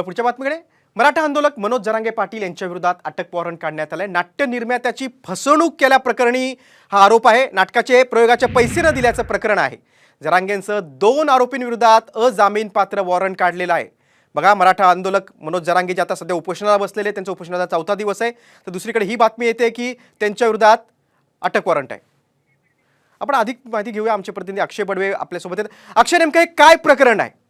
पुढच्या बातमीकडे. मराठा आंदोलक मनोज जरांगे पाटील यांच्या विरोधात अटक वॉरंट काढण्यात आलंय. नाट्य निर्मात्याची फसवणूक केल्याप्रकरणी हा आरोप आहे. नाटकाचे प्रयोगाचे पैसे न दिल्याचं प्रकरण आहे. जरांगेंसह दोन आरोपींविरोधात अजामीनपात्र वॉरंट काढलेलं आहे. बघा मराठा आंदोलक मनोज जरांगे जे आता सध्या उपोषणाला बसलेले त्यांच्या त्यांचा उपोषणाचा चौथा दिवस आहे. तर दुसरीकडे ही बातमी येते की त्यांच्या विरोधात अटक वॉरंट आहे. आपण अधिक माहिती घेऊया. आमचे प्रतिनिधी अक्षय बडवे आपल्यासोबत आहेत. अक्षय नेमकं हे काय प्रकरण आहे?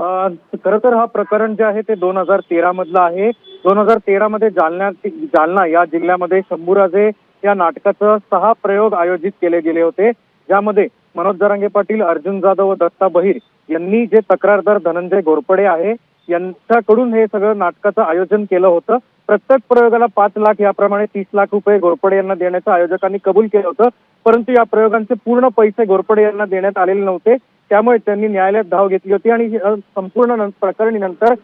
खरं तर हा प्रकरण जे आहे ते दोन हजार तेरा मधलं आहे. दोन हजार तेरा मध्ये जालना जालना या जिल्ह्यामध्ये शंभूराजे या नाटकाचं सहा प्रयोग आयोजित केले गेले होते. ज्यामध्ये मनोज जरांगे पाटील अर्जुन जाधव व दत्ता बहिर यांनी जे तक्रारदार धनंजय घोरपडे आहे यांच्याकडून हे सगळं नाटकाचं आयोजन केलं होतं. प्रत्येक प्रयोगाला पाच लाख याप्रमाणे तीस लाख रुपये घोरपडे यांना देण्याचं आयोजकांनी कबूल केलं होतं. परंतु या प्रयोगांचे पूर्ण पैसे घोरपडे यांना देण्यात आलेले नव्हते. त्यामुळे त्यांनी न्यायालयात धाव घेतली होती आणि संपूर्ण प्रकरणी नंतर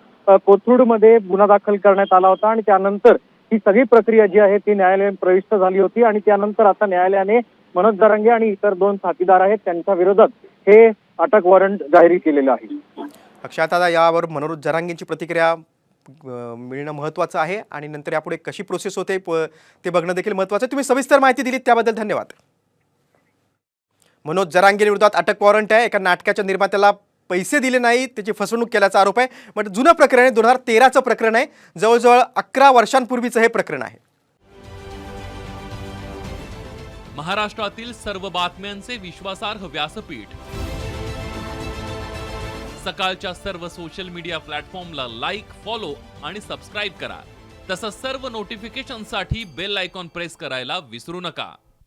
कोथरूडमध्ये गुन्हा दाखल करण्यात आला होता आणि त्यानंतर ही सगळी प्रक्रिया जी आहे ती न्यायालयात प्रविष्ट झाली होती आणि त्यानंतर आता न्यायालयाने मनोज दरंगे आणि इतर दोन साथीदार आहेत त्यांच्या विरोधात हे अटक वॉरंट जाहीर केलेलं आहे. अक्षय आता यावर मनोज जरांगेंची प्रतिक्रिया मिळणं महत्त्वाचं आहे आणि नंतर यापुढे कशी प्रोसेस होते ते बघणं देखील महत्त्वाचं आहे. तुम्ही सविस्तर माहिती दिलीत त्याबद्दल धन्यवाद. मनोज जरांगे विरोधात अटक वॉरंट आहे. एका नाटकाच्या निर्मात्याला पैसे दिले नाही त्याची फसवणूक केल्याचा आरोप आहे. म्हणजे जुनं प्रकरण आहे. दोन हजार तेराचं प्रकरण आहे. जवळजवळ अकरा वर्षांपूर्वीचं हे प्रकरण आहे. महाराष्ट्रातील सर्व बातम्यांचे विश्वासार्ह व्यासपीठ. सकाळच्या सर्व सोशल मीडिया प्लॅटफॉर्मला लाईक फॉलो आणि सबस्क्राईब करा. तसंच सर्व नोटिफिकेशनसाठी बेल आयकॉन प्रेस करायला विसरू नका.